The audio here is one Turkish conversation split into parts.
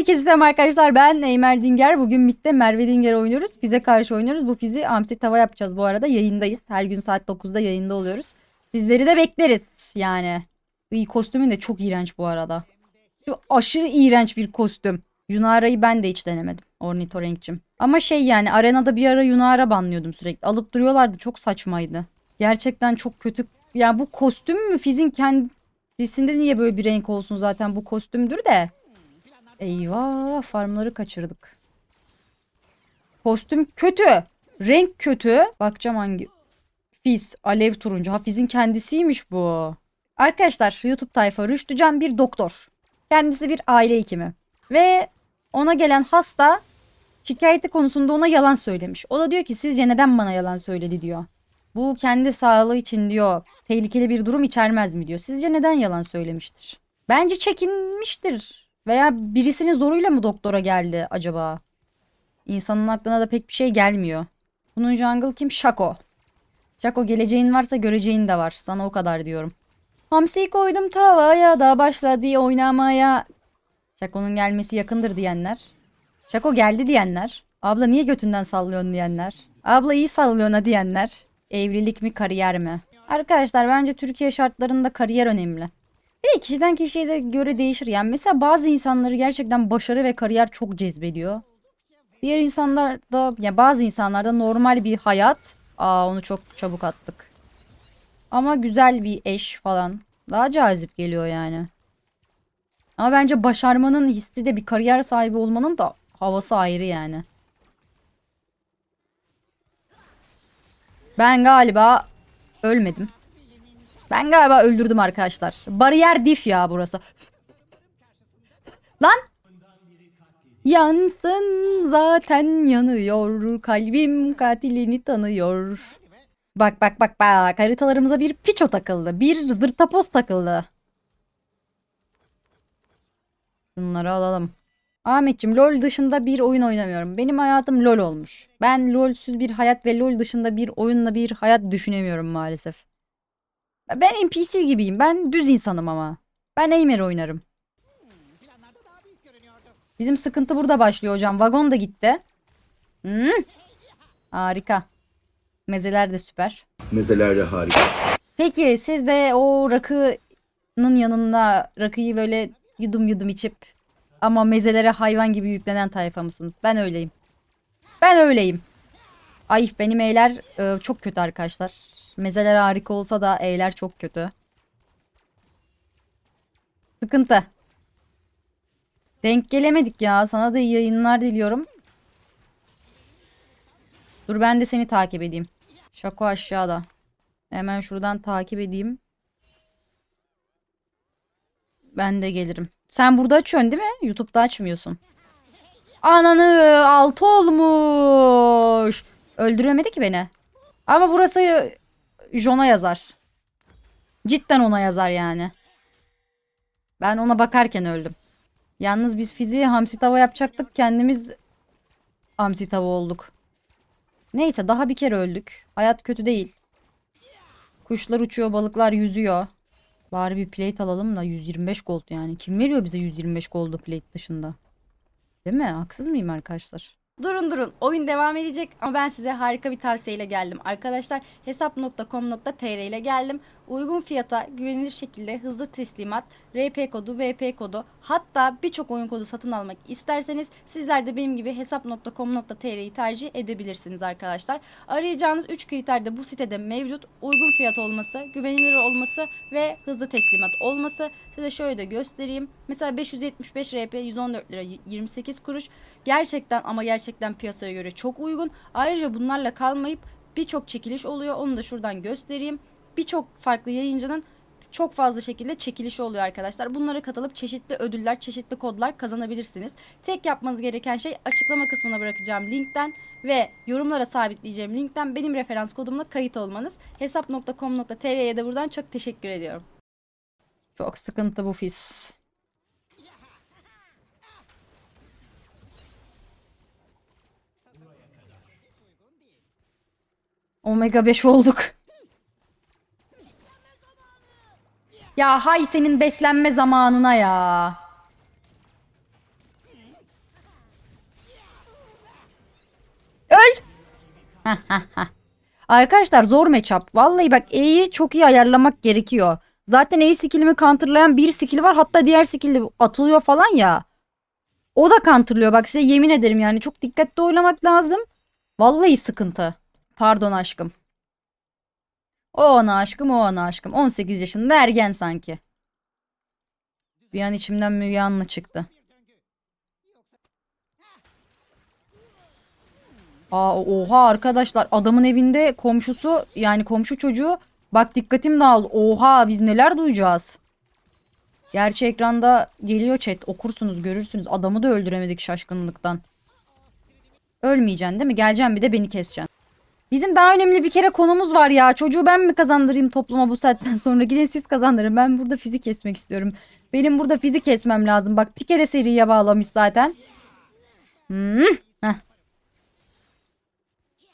Herkese selam arkadaşlar. Ben Eymer Dinger. Bugün MIT'te Merve Dinger oynuyoruz. Fize karşı oynuyoruz. Bu fizi hamsi tava yapacağız bu arada. Yayındayız. Her gün saat 9'da yayında oluyoruz. Sizleri de bekleriz yani. İyi kostümün de çok iğrenç bu arada. Şu aşırı iğrenç bir kostüm. Yunara'yı ben de hiç denemedim. Ornitorenkçim. Ama şey yani arenada bir ara Yunara banlıyordum sürekli. Alıp duruyorlardı. Çok saçmaydı. Gerçekten çok kötü. Ya bu kostüm mü? Fizin kendisinde niye böyle bir renk olsun zaten bu kostümdür de. Eyvah farmları kaçırdık. Kostüm kötü. Renk kötü. Bakacağım hangi. Fiz. Alev turuncu. Hafiz'in kendisiymiş bu. Arkadaşlar YouTube tayfa Rüştücan bir doktor. Kendisi bir aile hekimi. Ve ona gelen hasta şikayeti konusunda ona yalan söylemiş. O da diyor ki sizce neden bana yalan söyledi diyor. Bu kendi sağlığı için diyor tehlikeli bir durum içermez mi diyor. Sizce neden yalan söylemiştir? Bence çekinmiştir. Veya birisinin zoruyla mı doktora geldi acaba? İnsanın aklına da pek bir şey gelmiyor. Bunun jungle kim? Şako. Şako geleceğin varsa göreceğin de var. Sana o kadar diyorum. Hamsi koydum tavaya da başladı oynamaya. Şako'nun gelmesi yakındır diyenler. Şako geldi diyenler. Abla niye götünden sallıyorsun diyenler. Abla iyi sallıyorsun diyenler. Evlilik mi kariyer mi? Arkadaşlar bence Türkiye şartlarında kariyer önemli. De kişiden kişiye de göre değişir. Yani mesela bazı insanları gerçekten başarı ve kariyer çok cezbediyor. Diğer insanlar da ya bazı insanlarda normal bir hayat. Aa onu çok çabuk attık. Ama güzel bir eş falan daha cazip geliyor yani. Ama bence başarmanın hissi de bir kariyer sahibi olmanın da havası ayrı yani. Ben galiba ölmedim. Ben galiba öldürdüm arkadaşlar. Bariyer dif ya burası. Lan! Yansın zaten yanıyor. Kalbim katilini tanıyor. Bak bak bak bak. Haritalarımıza bir piço takıldı. Bir zırtapoz takıldı. Bunları alalım. Ahmetçim LoL dışında bir oyun oynamıyorum. Benim hayatım LoL olmuş. Ben LoL'süz bir hayat ve LoL dışında bir oyunla bir hayat düşünemiyorum maalesef. Ben NPC gibiyim. Ben düz insanım ama. Ben Eymer oynarım. Bizim sıkıntı burada başlıyor hocam. Vagon da gitti. Hmm. Harika. Mezeler de süper. Mezeler de harika. Peki siz de o rakının yanına rakıyı böyle yudum yudum içip ama mezelere hayvan gibi yüklenen tayfa mısınız? Ben öyleyim. Ben öyleyim. Ay benim eyler e, çok kötü arkadaşlar. Mezeler harika olsa da eyler çok kötü. Sıkıntı. Denk gelemedik ya. Sana da iyi yayınlar diliyorum. Dur ben de seni takip edeyim. Şako aşağıda. Hemen şuradan takip edeyim. Ben de gelirim. Sen burada açıyorsun değil mi? YouTube'da açmıyorsun. Ananı altı olmuş. Öldüremedi ki beni. Ama burası Jon'a yazar. Cidden ona yazar yani. Ben ona bakarken öldüm. Yalnız biz fiziği hamsi tava yapacaktık. Kendimiz hamsi tava olduk. Neyse daha bir kere öldük. Hayat kötü değil. Kuşlar uçuyor, balıklar yüzüyor. Bari bir plate alalım da 125 gold yani. Kim veriyor bize 125 gold'u plate dışında? Değil mi? Haksız mıyım arkadaşlar? Durun durun. Oyun devam edecek ama ben size harika bir tavsiyeyle geldim. Arkadaşlar hesap.com.tr ile geldim. Uygun fiyata, güvenilir şekilde hızlı teslimat, RP kodu, VP kodu hatta birçok oyun kodu satın almak isterseniz sizler de benim gibi hesap.com.tr'yi tercih edebilirsiniz arkadaşlar. Arayacağınız 3 kriter de bu sitede mevcut. Uygun fiyat olması, güvenilir olması ve hızlı teslimat olması. Size şöyle de göstereyim. Mesela 575 RP 114 lira 28 kuruş. Gerçekten ama gerçekten piyasaya göre çok uygun. Ayrıca bunlarla kalmayıp birçok çekiliş oluyor. Onu da şuradan göstereyim. Birçok farklı yayıncının çok fazla şekilde çekilişi oluyor arkadaşlar. Bunlara katılıp çeşitli ödüller, çeşitli kodlar kazanabilirsiniz. Tek yapmanız gereken şey açıklama kısmına bırakacağım linkten ve yorumlara sabitleyeceğim linkten benim referans kodumla kayıt olmanız. Hesap.com.tr'ye de buradan çok teşekkür ediyorum. Çok sıkıntı bu fis. Omega 5 olduk. Ya hay senin beslenme zamanına ya. Öl. Arkadaşlar zor matchup. Vallahi bak E'yi çok iyi ayarlamak gerekiyor. Zaten E skillimi counterlayan bir skill var. Hatta diğer skill atılıyor falan ya. O da counterlıyor. Bak size yemin ederim yani çok dikkatli oynamak lazım. Vallahi sıkıntı. Pardon aşkım. O ona aşkım o ona aşkım. 18 yaşında ergen sanki. Bir an içimden Müge Anlı çıktı. Aa, oha arkadaşlar adamın evinde komşusu yani komşu çocuğu bak dikkatim dağıldı. Oha biz neler duyacağız. Gerçi ekranda geliyor chat okursunuz görürsünüz adamı da öldüremedik şaşkınlıktan. Ölmeyeceksin değil mi? Geleceksin bir de beni keseceksin. Bizim daha önemli bir kere konumuz var ya. Çocuğu ben mi kazandırayım topluma bu saatten sonra? Gidin siz kazandırın. Ben burada fizik kesmek istiyorum. Benim burada fizik kesmem lazım. Bak Pike de seriye bağlamış zaten. Hmm.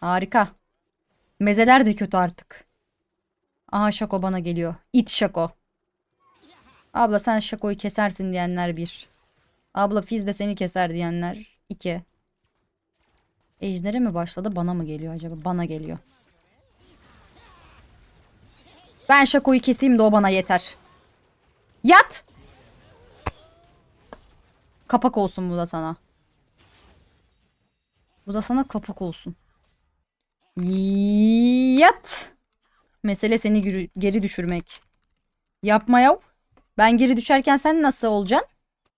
Harika. Mezeler de kötü artık. Aha Şako bana geliyor. İt Şako. Abla sen Şako'yu kesersin diyenler bir. Abla Fiz de seni keser diyenler iki. Ejder'e mi başladı bana mı geliyor acaba? Bana geliyor. Ben Şako'yu keseyim de o bana yeter. Yat! Kapak olsun bu da sana. Bu da sana kapak olsun. Yat. Mesele seni geri, düşürmek. Yapma yav. Ben geri düşerken sen nasıl olacaksın?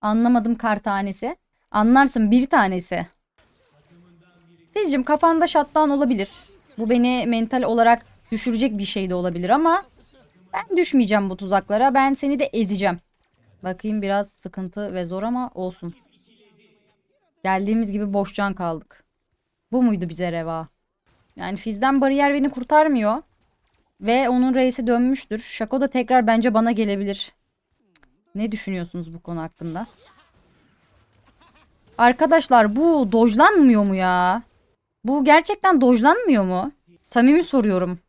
Anlamadım kar tanesi. Anlarsın bir tanesi. Fizcim kafanda shutdown olabilir. Bu beni mental olarak düşürecek bir şey de olabilir ama ben düşmeyeceğim bu tuzaklara. Ben seni de ezeceğim. Bakayım biraz sıkıntı ve zor ama olsun. Geldiğimiz gibi boş can kaldık. Bu muydu bize reva? Yani Fiz'den bariyer beni kurtarmıyor. Ve onun reisi dönmüştür. Şako da tekrar bence bana gelebilir. Ne düşünüyorsunuz bu konu hakkında? Arkadaşlar bu dojlanmıyor mu ya? Bu gerçekten dojlanmıyor mu? Samimi soruyorum.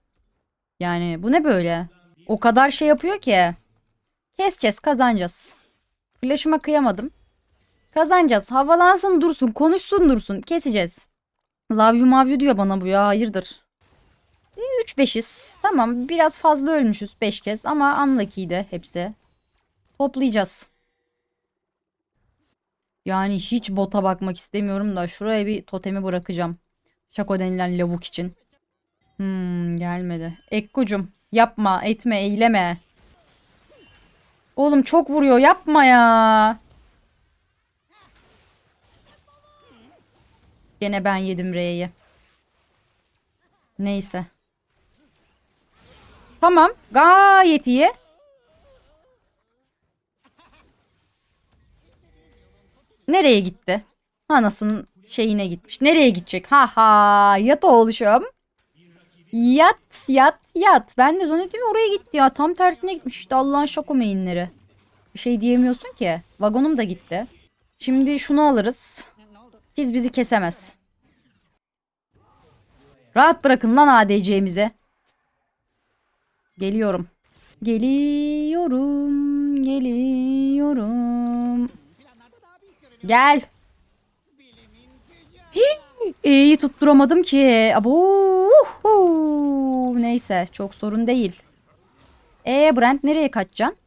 Yani bu ne böyle? O kadar şey yapıyor ki. Keseceğiz kazanacağız. Flash'ıma kıyamadım. Kazanacağız. Havalansın dursun. Konuşsun dursun. Keseceğiz. Love you mavyu diyor bana bu ya. Hayırdır? 3-5'iz. Tamam biraz fazla ölmüşüz 5 kez ama unlucky'ydi hepsi. Toplayacağız. Yani hiç bota bakmak istemiyorum da şuraya bir totemi bırakacağım. Şako denilen lavuk için. Hmm, gelmedi. Ekkucum yapma etme eyleme. Oğlum çok vuruyor yapma ya. Gene ben yedim R'yi. Neyse. Tamam. Gayet iyi. Nereye gitti? Anasının şeyine gitmiş. Nereye gidecek? Ha ha. Yat oğluşum. Yat yat yat. Ben de zannettim oraya gitti ya. Tam tersine gitmiş işte Allah'ın şoko mainleri. Bir şey diyemiyorsun ki. Vagonum da gitti. Şimdi şunu alırız. Siz bizi kesemez. Rahat bırakın lan ADC'mizi. Geliyorum. Geliyorum. Geliyorum. Gel. İyi tutturamadım ki. Abo. Neyse çok sorun değil. E Brent nereye kaçacaksın?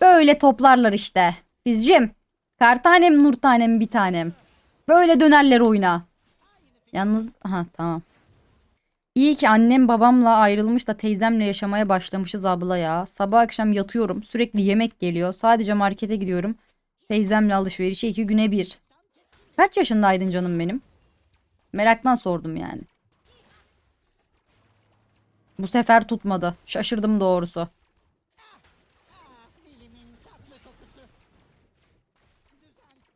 Böyle toplarlar işte. Bizcim. Kar tanem nur tanem bir tanem. Böyle dönerler oyuna. Yalnız aha tamam. İyi ki annem babamla ayrılmış da teyzemle yaşamaya başlamışız abla ya. Sabah akşam yatıyorum. Sürekli yemek geliyor. Sadece markete gidiyorum. Teyzemle alışverişe iki güne bir. Kaç yaşındaydın canım benim? Meraktan sordum yani. Bu sefer tutmadı. Şaşırdım doğrusu.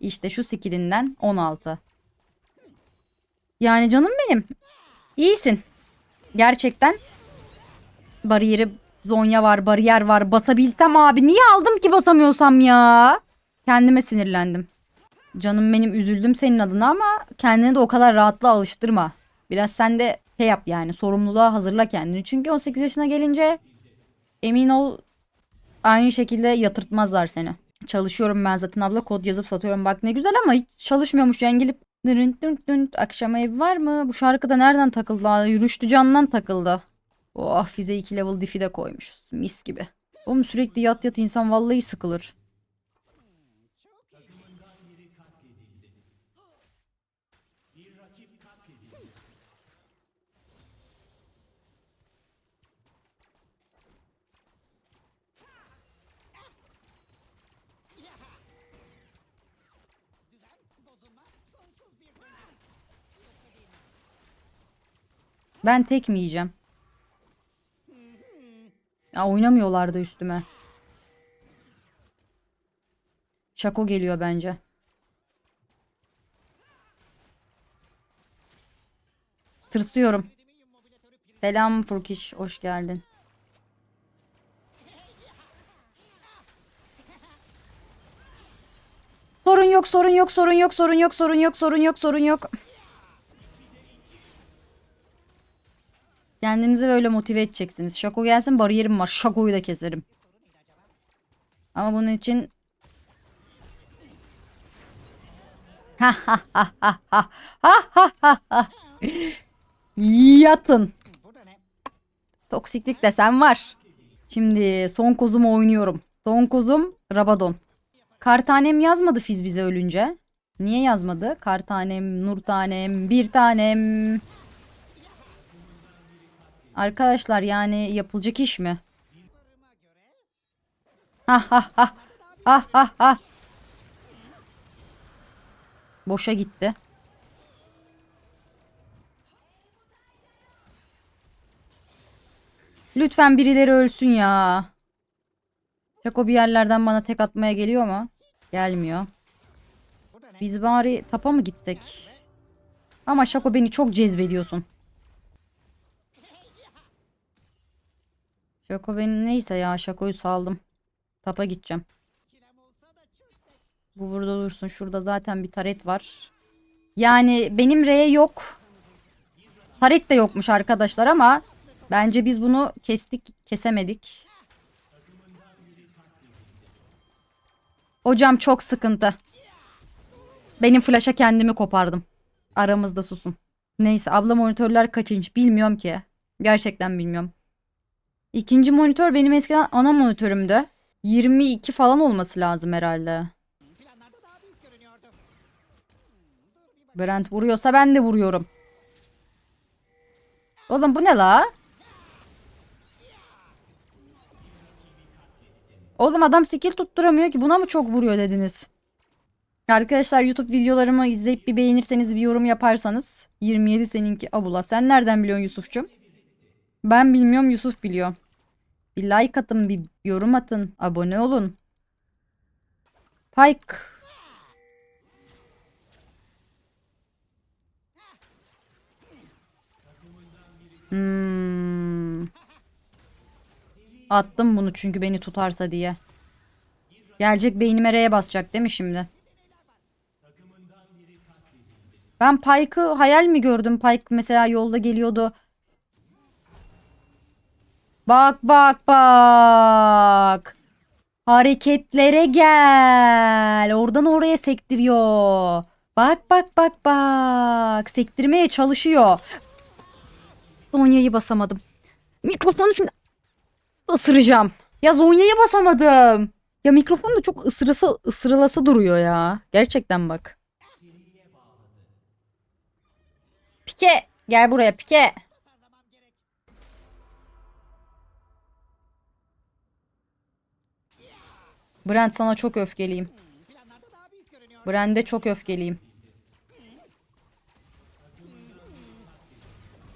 İşte şu skillinden 16. Yani canım benim. İyisin. Gerçekten. Bariyeri Zonya var, bariyer var. Basabilsem abi. Niye aldım ki basamıyorsam ya? Kendime sinirlendim. Canım benim üzüldüm senin adına ama kendini de o kadar rahatla alıştırma. Biraz sen de şey yap yani sorumluluğa hazırla kendini. Çünkü 18 yaşına gelince emin ol aynı şekilde yatırtmazlar seni. Çalışıyorum ben zaten abla kod yazıp satıyorum. Bak ne güzel ama hiç çalışmıyormuş yani gelip dırın dın dın akşam ev var mı? Bu şarkıda nereden takıldı? Aa, Rüştü Can'dan takıldı. Oh Fize 2 level diff'i de koymuşuz. Mis gibi. Oğlum sürekli yat yat insan vallahi sıkılır. Ben tek mi yiyeceğim? Ya oynamıyorlar da üstüme. Şako geliyor bence. Tırsıyorum. Selam Furkiş, hoş geldin. Sorun yok, sorun yok, sorun yok, sorun yok, sorun yok, sorun yok, sorun yok. Kendinizi böyle motive edeceksiniz. Şako gelsin bariyerim var. Şakoyu da keserim. Ama bunun için ha ha ha ha ha ha ha Yatın. Toksiklik desem var. Şimdi son kozumu oynuyorum. Son kozum Rabadon. Kartanem yazmadı Fiz bize ölünce. Niye yazmadı? Kartanem, nur tanem, bir tanem. Arkadaşlar yani yapılacak iş mi? Ha ha ha. Ha ha ha. Boşa gitti. Lütfen birileri ölsün ya. Şako bir yerlerden bana tek atmaya geliyor mu? Gelmiyor. Biz bari tapa mı gitsek? Ama Şako beni çok cezbediyorsun. Şako benim neyse ya Şako'yu saldım. Tapa gideceğim. Bu burada dursun. Şurada zaten bir taret var. Yani benim R'ye yok. Taret de yokmuş arkadaşlar ama bence biz bunu kestik kesemedik. Hocam çok sıkıntı. Benim flash'a kendimi kopardım. Aramızda susun. Neyse abla monitörler kaçınç bilmiyorum ki. Gerçekten bilmiyorum. İkinci monitör benim eskiden ana monitörümdü. 22 falan olması lazım herhalde. Brent vuruyorsa ben de vuruyorum. Oğlum bu ne la? Oğlum adam skill tutturamıyor ki buna mı çok vuruyor dediniz? Arkadaşlar YouTube videolarımı izleyip bir beğenirseniz bir yorum yaparsanız 27 seninki abula. Sen nereden biliyorsun Yusuf'cum? Ben bilmiyorum Yusuf biliyor. Bir like atın, bir yorum atın, abone olun. Pike. Hmm. Attım bunu çünkü beni tutarsa diye. Gelecek beynime R'ye basacak değil mi şimdi? Ben Pike'ı hayal mi gördüm? Pike mesela yolda geliyordu. Bak bak bak. Hareketlere gel. Oradan oraya sektiriyor. Bak bak bak bak. Sektirmeye çalışıyor. Zonya'yı basamadım. Mikrofonu şimdi ısıracağım. Ya Zonya'ya basamadım. Ya mikrofon da çok ısırası, ısırılası duruyor ya. Gerçekten bak. Pike gel buraya Pike. Brent sana çok öfkeliyim. Brent'e çok öfkeliyim.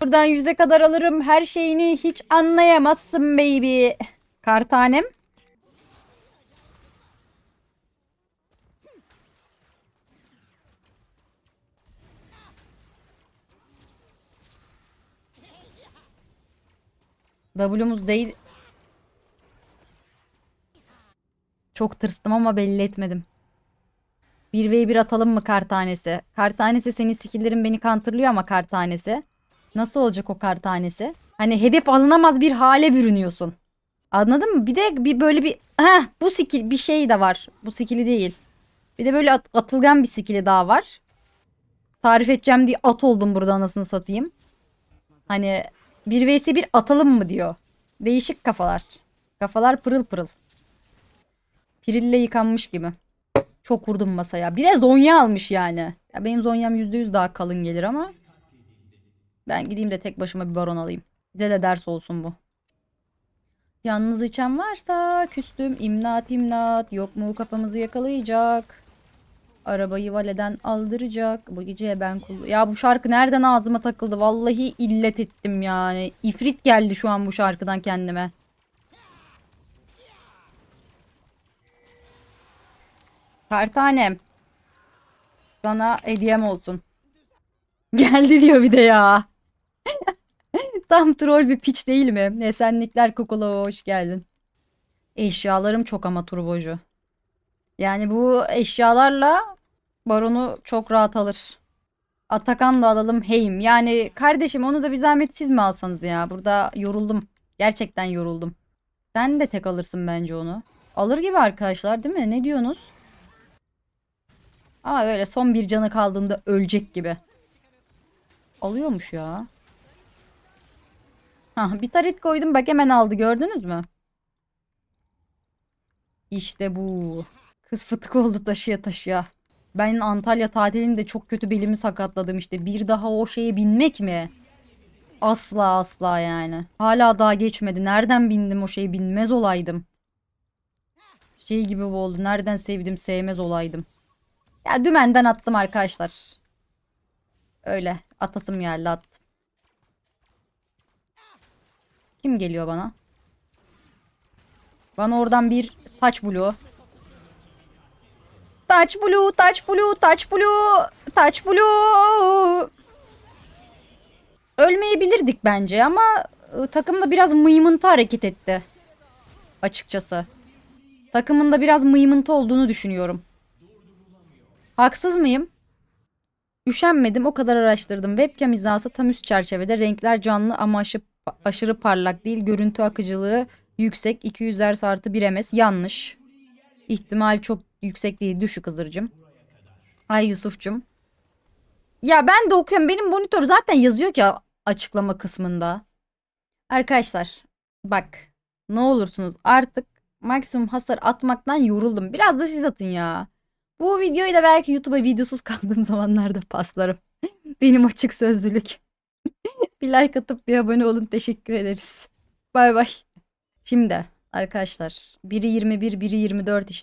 Buradan yüzde kadar alırım. Her şeyini hiç anlayamazsın baby. Kartanem. W'muz değil. Çok tırstım ama belli etmedim. 1v1 atalım mı kar tanesi? Kar tanesi senin skill'lerin beni counterlıyor ama kar tanesi. Nasıl olacak o kar tanesi? Hani hedef alınamaz bir hale bürünüyorsun. Anladın mı? Bir de bir böyle bir heh, bu skill bir şey de var. Bu skill'i değil. Bir de böyle at- atılgan bir skill'i daha var. Tarif edeceğim diye at oldum burada anasını satayım. Hani bir vs bir atalım mı diyor. Değişik kafalar. Kafalar pırıl pırıl. Pirille yıkanmış gibi. Çok vurdum masaya. Bir de Zonya almış yani. Ya benim Zonya'm %100 daha kalın gelir ama. Ben gideyim de tek başıma bir baron alayım. Bize de ders olsun bu. Yalnız içen varsa küstüm imnat imnat yok mu kafamızı yakalayacak. Arabayı valeden aldıracak. Bu gece ben kul... Ya bu şarkı nereden ağzıma takıldı? Vallahi illet ettim yani. İfrit geldi şu an bu şarkıdan kendime. Kartanem. Sana hediyem olsun. Geldi diyor bir de ya. Tam troll bir piç değil mi? Esenlikler Kokolova hoş geldin. Eşyalarım çok ama turbocu. Yani bu eşyalarla baronu çok rahat alır. Atakan da alalım Heim. Yani kardeşim onu da bir zahmet siz mi alsanız ya? Burada yoruldum. Gerçekten yoruldum. Sen de tek alırsın bence onu. Alır gibi arkadaşlar değil mi? Ne diyorsunuz? Ama öyle son bir canı kaldığında ölecek gibi. Alıyormuş ya. Ha, bir taret koydum bak hemen aldı gördünüz mü? İşte bu. Kız fıtık oldu taşıya taşıya. Ben Antalya tatilinde çok kötü belimi sakatladım işte. Bir daha o şeye binmek mi? Asla asla yani. Hala daha geçmedi. Nereden bindim o şeye binmez olaydım. Şey gibi oldu. Nereden sevdim sevmez olaydım. Ya dümenden attım arkadaşlar. Öyle. Atasım geldi attım. Kim geliyor bana? Bana oradan bir taç blue. Taç blue, taç blue, taç blue, taç blue. Ölmeyebilirdik bence ama ı, takım da biraz mıymıntı hareket etti. Açıkçası. Takımın da biraz mıymıntı olduğunu düşünüyorum. Haksız mıyım? Üşenmedim o kadar araştırdım. Webcam hizası tam üst çerçevede. Renkler canlı ama aşı- aşırı parlak değil. Görüntü akıcılığı yüksek. 200 Hz artı 1 ms. Yanlış. İhtimal çok yüksek değil. Düşük Hızır'cım. Ay Yusuf'cum. Ya ben de okuyorum. Benim monitör zaten yazıyor ki açıklama kısmında. Arkadaşlar bak ne olursunuz artık maksimum hasar atmaktan yoruldum. Biraz da siz atın ya. Bu videoyu da belki YouTube'a videosuz kaldığım zamanlarda paslarım. Benim açık sözlülük. bir like atıp bir abone olun. Teşekkür ederiz. Bay bay. Şimdi arkadaşlar biri 21 biri 24 işte